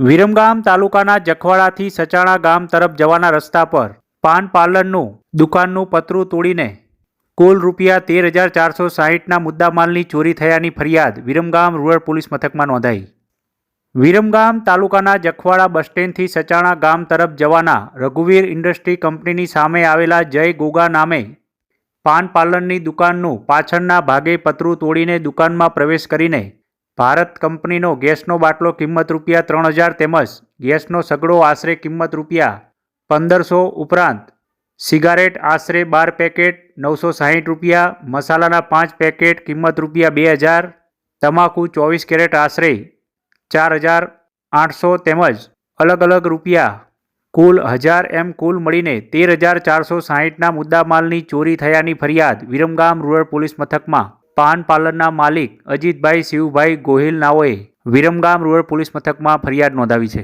વિરમગામ તાલુકાના જખવાડાથી સચાણા ગામ તરફ જવાના રસ્તા પર પાન પાર્લરનું દુકાનનું પતરું તોડીને કુલ રૂપિયા તેર હજાર ચારસો સાહીઠના મુદ્દામાલની ચોરી થયાની ફરિયાદ વિરમગામ રૂરલ પોલીસ મથકમાં નોંધાઈ. વિરમગામ તાલુકાના જખવાડા બસ સ્ટેન્ડથી સચાણા ગામ તરફ જવાના રઘુવીર ઇન્ડસ્ટ્રી કંપનીની સામે આવેલા જય ગોગા નામે પાન પાર્લરની દુકાનનું પાછળના ભાગે પતરું તોડીને દુકાનમાં પ્રવેશ કરીને ભારત કંપનીનો ગેસનો બાટલો કિંમત રૂપિયા ત્રણ હજાર તેમજ ગેસનો સગડો આશરે કિંમત રૂપિયા પંદરસો ઉપરાંત સિગારેટ આશરે બાર પેકેટ, નવસો સાહીઠ રૂપિયા, મસાલાના પાંચ પેકેટ, કિંમત રૂપિયા બે હજાર, તમાકુ ચોવીસ કેરેટ આશરે ચાર હજાર આઠસો તેમજ અલગ અલગ રૂપિયા કુલ હજાર એમ કુલ મળીને તેર હજાર ચારસો સાહીઠના મુદ્દામાલની ચોરી થયાની ફરિયાદ વિરમગામ રૂરલ પોલીસ મથકમાં પાન પાર્લરના માલિક અજીતભાઈ શિવભાઈ ગોહિલ નાઓએ વિરમગામ રૂરલ પોલીસ મથકમાં ફરિયાદ નોંધાવી છે.